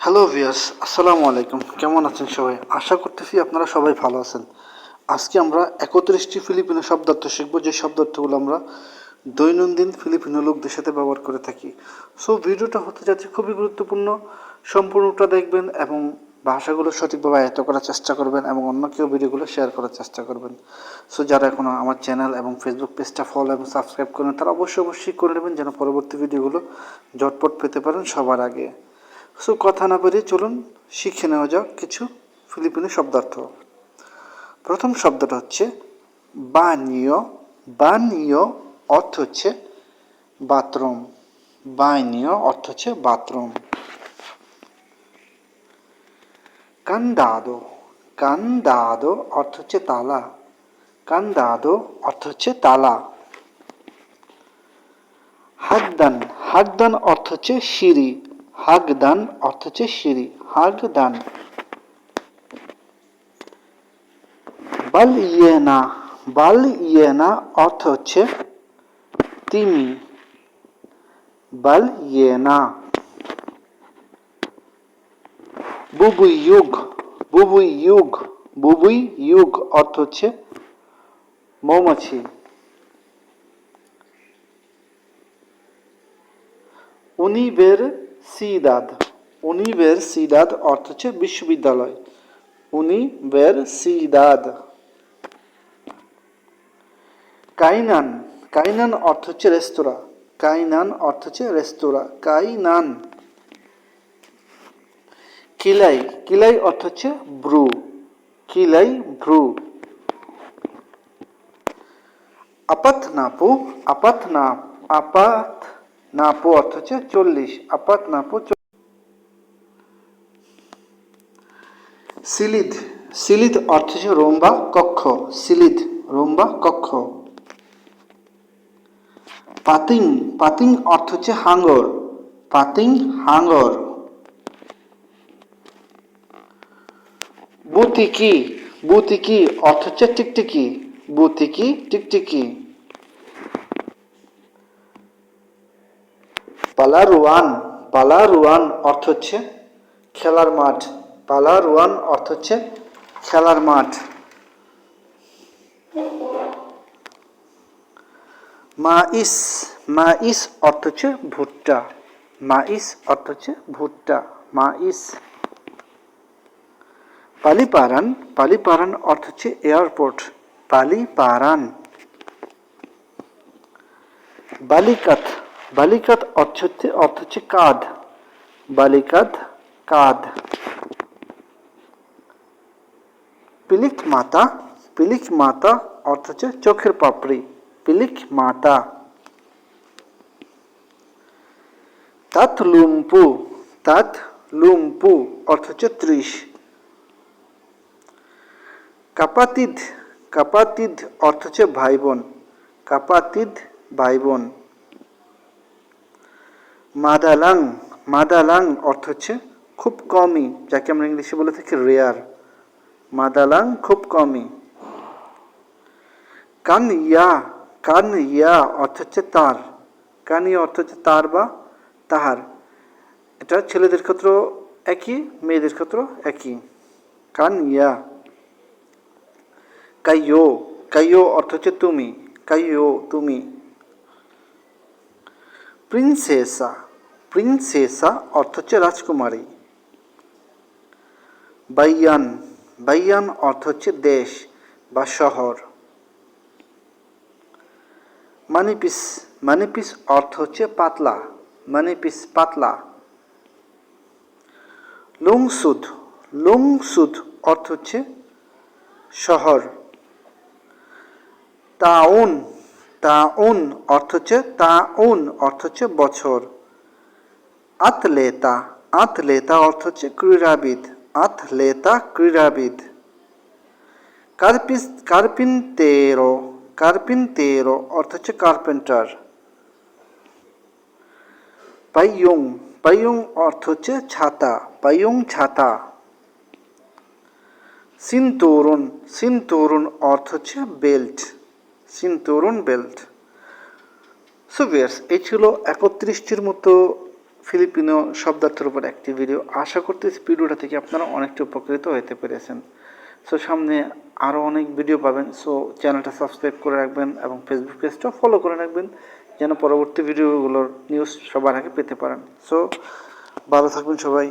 Hello ভিয়াস আসসালামু আলাইকুম। কেমন আছেন সবাই? আশা করতেছি আপনারা সবাই ভালো আছেন। আজকে আমরা একত্রিশটি ফিলিপিনো শব্দার্থ শিখব, যে শব্দার্থগুলো আমরা দৈনন্দিন ফিলিপিনো লোকদের সাথে ব্যবহার করে থাকি। সো ভিডিওটা হতে যাচ্ছে খুবই গুরুত্বপূর্ণ, সম্পূর্ণটা দেখবেন এবং ভাষাগুলো সঠিকভাবে আয়ত্ত করার চেষ্টা করবেন এবং অন্য কেউ ভিডিওগুলো শেয়ার করার চেষ্টা করবেন। সো যারা এখনও আমার চ্যানেল এবং ফেসবুক পেজটা ফলো এবং সাবস্ক্রাইব করেন, তারা অবশ্যই অবশ্যই করে নেবেন, যেন পরবর্তী ভিডিওগুলো ঝটপট পেতে পারেন সবার আগে। সো কথা না বেরিয়ে চলুন, শিখে নেওয়া যাক কিছু ফিলিপিনো শব্দার্থ। প্রথম শব্দটা হচ্ছে বানিয় বানিয় অর্থ হচ্ছে বাথরুম। বানিয় অর্থ হচ্ছে বাথরুম। কান্দাদো কান্দাদো অর্থ হচ্ছে তালা। কান্দাদো অর্থ হচ্ছে তালা। হাগদান হাগদান অর্থ হচ্ছে সিঁড়ি। হাগদান অর্থ হচ্ছে সিঁড়ি, হাগদান। বাল ইয়েনা বাল ইয়েনা অর্থ হচ্ছে তিমি। বাল ইয়েনা বুবুই ইউগ বুবুই ইউগ বুবুই ইউগ অর্থ হচ্ছে মৌমাছি। উনিভার্সিদাদ উনিভার্সিদাদ অর্থ হচ্ছে বিশ্ববিদ্যালয়। উনিভার্সিদাদ কাইনান। কাইনান অর্থ হচ্ছে রেস্তোরাঁ। কাইনান অর্থ হচ্ছে রেস্তোরাঁ। কাইনান। কিলাই। কিলাই অর্থ হচ্ছে ব্রু কিলাই ব্রু আপাত নাপু আপাত না আপাত নাপু অর্থ হচ্ছে চল্লিশ, আপাত নাপু সিলিদ সিলিদ অর্থ হচ্ছে রোম্বা কক্ষ সিলিদ রোম্বা কক্ষ। পাতিং পাতিং অর্থ হচ্ছে হাঙ্গর, পাতিং, হাঙ্গর। বুতিকি বুতিকি অর্থ হচ্ছে টিকটিকি, বুতিকি, টিকটিকি। পালারুয়ান পালারুয়ান অর্থ হচ্ছে খেলার মাঠ। পালারুয়ান অর্থ হচ্ছে খেলার মাঠ। মাইস মাইস অর্থ হচ্ছে ভুট্টা। মাইস অর্থ হচ্ছে ভুট্টা। মাইস। পালিপারান পালিপারান অর্থ হচ্ছে এয়ারপোর্ট। পালিপারান। বালিকাত বালিকাত অর্থ হচ্ছে অর্থ হচ্ছে কাঁধ। বালিকাত কাঁধ। পিলিক মাতা পিলিক মাতা অর্থ হচ্ছে চোখের পাপড়ি। পিলিক মাতা। তাত লুম্পু তাত লুম্পু অর্থ হচ্ছে ত্রিশ। কাপাতিদ কাপাতিদ অর্থ হচ্ছে ভাই বোন কাপাতিদ ভাই বোন মাদালাং মাদালাং অর্থ হচ্ছে খুব কমই, যাকে আমরা ইংলিশে বলে থাকি রেয়ার। মাদালাং খুব কমই। কান ইয়া কান ইয়া অর্থ হচ্ছে তার। কান ইয়া অর্থ হচ্ছে তার বা তাহার। এটা ছেলেদের ক্ষেত্রেও একই, মেয়েদের ক্ষেত্রেও একই। কান ইয়া কাইয়ো কাইয়ো অর্থ হচ্ছে তুমি। কাইয়ো, তুমি। প্রিন্সেসা। প্রিন্সেসা, অর্থ হচ্ছে রাজকুমারী। বাইয়ান বাইয়ান অর্থ হচ্ছে দেশ বা শহর। মানিপিস মানিপিস অর্থ হচ্ছে পাতলা, মানিপিস পাতলা। লুংসুদ লুংসুদ অর্থ হচ্ছে শহর। তাউন তাউন অর্থ হচ্ছে তাউন অর্থ হচ্ছে বছর। আতলেতা আতলেতা অর্থ হচ্ছে ক্রীড়াবিদ আতলেতা ক্রীড়াবিদ। কার্পিস, কার্পিনতেরো কার্পিনতেরো অর্থ হচ্ছে কার্পেন্টার। পাইয়ং পাইয়ং অর্থ হচ্ছে ছাতা, পাইয়ং ছাতা। সিনতরুন সিনতরুন অর্থ হচ্ছে বেল্ট সিনতরুন বেল্ট। সো ভিয়ার্স এই ছিল একত্রিশটির মতো ফিলিপিনো শব্দার্থের উপর একটি ভিডিও আশা করতেছি ভিডিওটা থেকে আপনারা অনেকটা উপকৃত হতে পেরেছেন। সো সামনে আরও অনেক ভিডিও পাবেন। সো চ্যানেলটা সাবস্ক্রাইব করে রাখবেন এবং ফেসবুক পেজটাও ফলো করে রাখবেন, যেন পরবর্তী ভিডিওগুলোর নিউজ সবার আগে পেতে পারেন। সো ভালো থাকবেন সবাই।